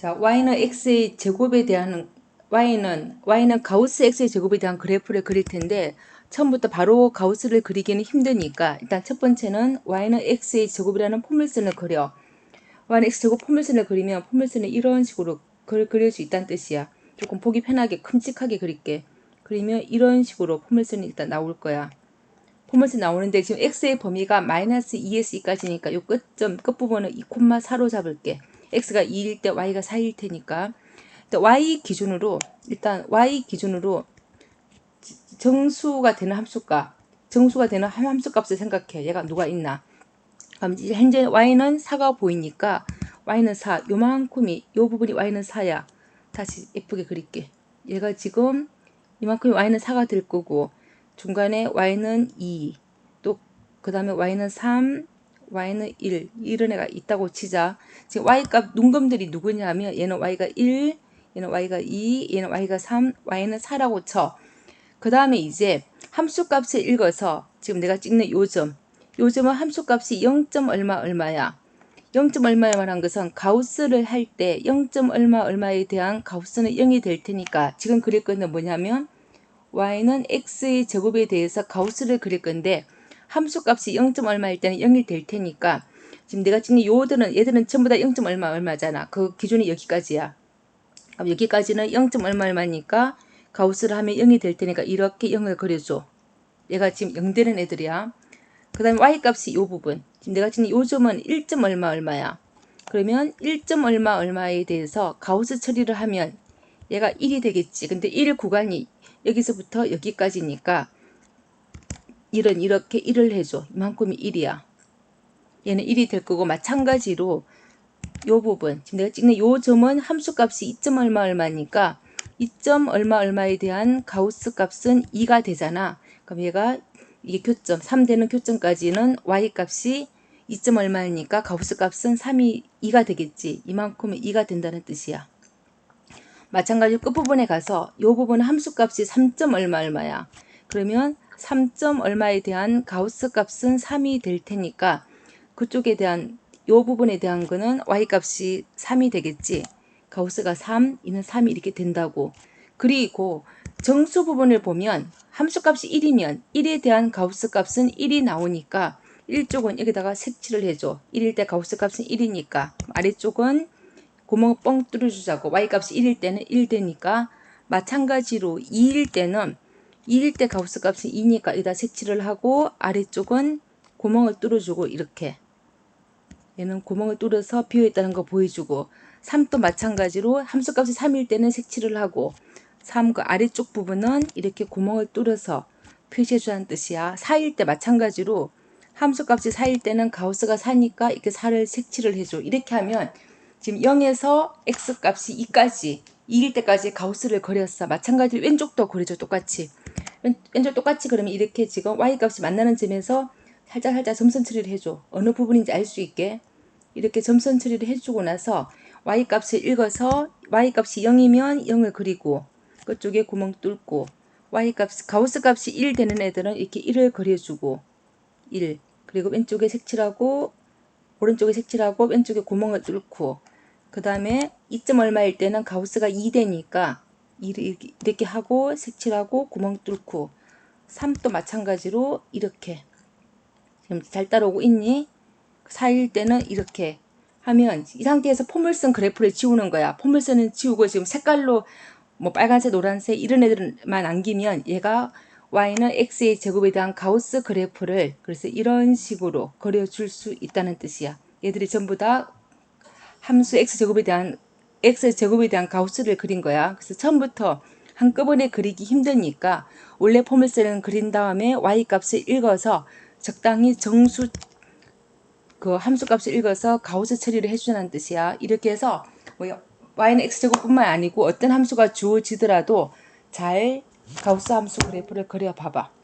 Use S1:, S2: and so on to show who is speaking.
S1: 자, y는 x의 제곱에 대한 y는 y는 가우스 x의 제곱에 대한 그래프를 그릴 텐데 처음부터 바로 가우스를 그리기는 힘드니까 일단 첫 번째는 y는 x의 제곱이라는 포물선을 그려. y는 x 제곱 포물선을 그리면 포물선을 이런 식으로 그, 그릴 수 있다는 뜻이야. 조금 보기 편하게 큼직하게 그릴게. 그리면 이런 식으로 포물선이 일단 나올 거야. 포물선 나오는데 지금 x의 범위가 마이너스 2에서 2까지니까 요 끝점 끝부분을 2,4로 잡을게. X가 2일 때 y가 4일 테니까. y 기준으로 일단 y 기준으로 정수가 되는 함수값 정수가 되는 함수값을 생각해. 얘가 누가 있나. 그럼 이제 현재 y는 4가 보이니까 y는 4 요만큼이 요 부분이 y는 4야. 다시 예쁘게 그릴게. 얘가 지금 이만큼이 y는 4가 될 거고 중간에 y는 2 또 그 다음에 y는 3 y는 1 이런 애가 있다고 치자 지금 y값 눈금들이 누구냐면 얘는 y가 1 얘는 y가 2 얘는 y가 3 y는 4라고 쳐그 다음에 이제 함수값을 읽어서 지금 내가 찍는 요점 요점은 함수값이 0. 얼마 얼마야 0. 얼마에 말한 것은 가우스를 할 때 0. 얼마 얼마에 대한 가우스는 0이 될 테니까 지금 그릴 거는 뭐냐면 y는 x의 제곱에 대해서 가우스를 그릴 건데 함수값이 0. 얼마일 때는 0이 될 테니까 지금 내가 찍는 요들은 얘들은 전부 다 0. 얼마 얼마잖아. 그 기준이 여기까지야. 그럼 여기까지는 0. 얼마 얼마니까 가우스를 하면 0이 될 테니까 이렇게 0을 그려줘. 얘가 지금 0 되는 애들이야. 그 다음에 y값이 요 부분. 지금 내가 찍는 요 점은 1. 얼마 얼마야. 그러면 1. 얼마 얼마에 대해서 가우스 처리를 하면 얘가 1이 되겠지. 근데 1 구간이 여기서부터 여기까지니까 1은 이렇게 1을 해줘. 이만큼이 1이야. 얘는 1이 될 거고 마찬가지로 요 부분 지금 내가 찍는 요 점은 함수값이 2점 얼마 얼마니까 2점 얼마 얼마에 대한 가우스 값은 2가 되잖아. 그럼 얘가 이게 교점 3되는 교점까지는 y 값이 2점 얼마니까 가우스 값은 3이 2가 되겠지. 이만큼이 2가 된다는 뜻이야. 마찬가지로 끝부분에 가서 요 부분은 함수값이 3점 얼마 얼마야. 그러면 3점 얼마에 대한 가우스 값은 3이 될 테니까 그쪽에 대한 요 부분에 대한 거는 y 값이 3이 되겠지. 가우스가 3, 이는 3이 이렇게 된다고. 그리고 정수 부분을 보면 함수 값이 1이면 1에 대한 가우스 값은 1이 나오니까 1쪽은 여기다가 색칠을 해줘. 1일 때 가우스 값은 1이니까 아래쪽은 구멍을 뻥 뚫어주자고 y값이 1일 때는 1 되니까 마찬가지로 2일 때는 2일 때 가우스 값은 2니까 여기다 색칠을 하고 아래쪽은 구멍을 뚫어주고 이렇게 얘는 구멍을 뚫어서 비어있다는 거 보여주고 3도 마찬가지로 함수값이 3일 때는 색칠을 하고 3그 아래쪽 부분은 이렇게 구멍을 뚫어서 표시해주라는 뜻이야. 4일 때 마찬가지로 함수값이 4일 때는 가우스가 4니까 이렇게 4를 색칠을 해줘. 이렇게 하면 지금 0에서 x값이 2까지 2일 때까지 가우스를 그렸어. 마찬가지로 왼쪽도 그려줘 똑같이. 왼, 쪽 똑같이 그러면 이렇게 지금 y값이 만나는 점에서 살짝 살짝 점선 처리를 해줘. 어느 부분인지 알 수 있게. 이렇게 점선 처리를 해주고 나서 y값을 읽어서 y값이 0이면 0을 그리고 그쪽에 구멍 뚫고 y값 가우스 값이 1 되는 애들은 이렇게 1을 그려주고 1 그리고 왼쪽에 색칠하고 오른쪽에 색칠하고 왼쪽에 구멍을 뚫고 그 다음에 2점 얼마일 때는 가우스가 2 되니까 이렇게, 이렇게 하고 색칠하고 구멍 뚫고 3도 마찬가지로 이렇게 지금 잘 따라오고 있니? 4일 때는 이렇게 하면 이 상태에서 포물선 그래프를 지우는 거야. 포물선은 지우고 지금 색깔로 뭐 빨간색, 노란색 이런 애들만 남기면 얘가 y는 x의 제곱에 대한 가우스 그래프를 그래서 이런 식으로 그려줄 수 있다는 뜻이야. 얘들이 전부 다 함수 x 제곱에 대한 x 제곱에 대한 가우스를 그린 거야. 그래서 처음부터 한꺼번에 그리기 힘드니까 원래 포물선을 그린 다음에 y 값을 읽어서 적당히 정수 그 함수값을 읽어서 가우스 처리를 해주자는 뜻이야. 이렇게 해서 뭐 y는 x제곱뿐만 아니고 어떤 함수가 주어지더라도 잘 가우스 함수 그래프를 그려봐봐.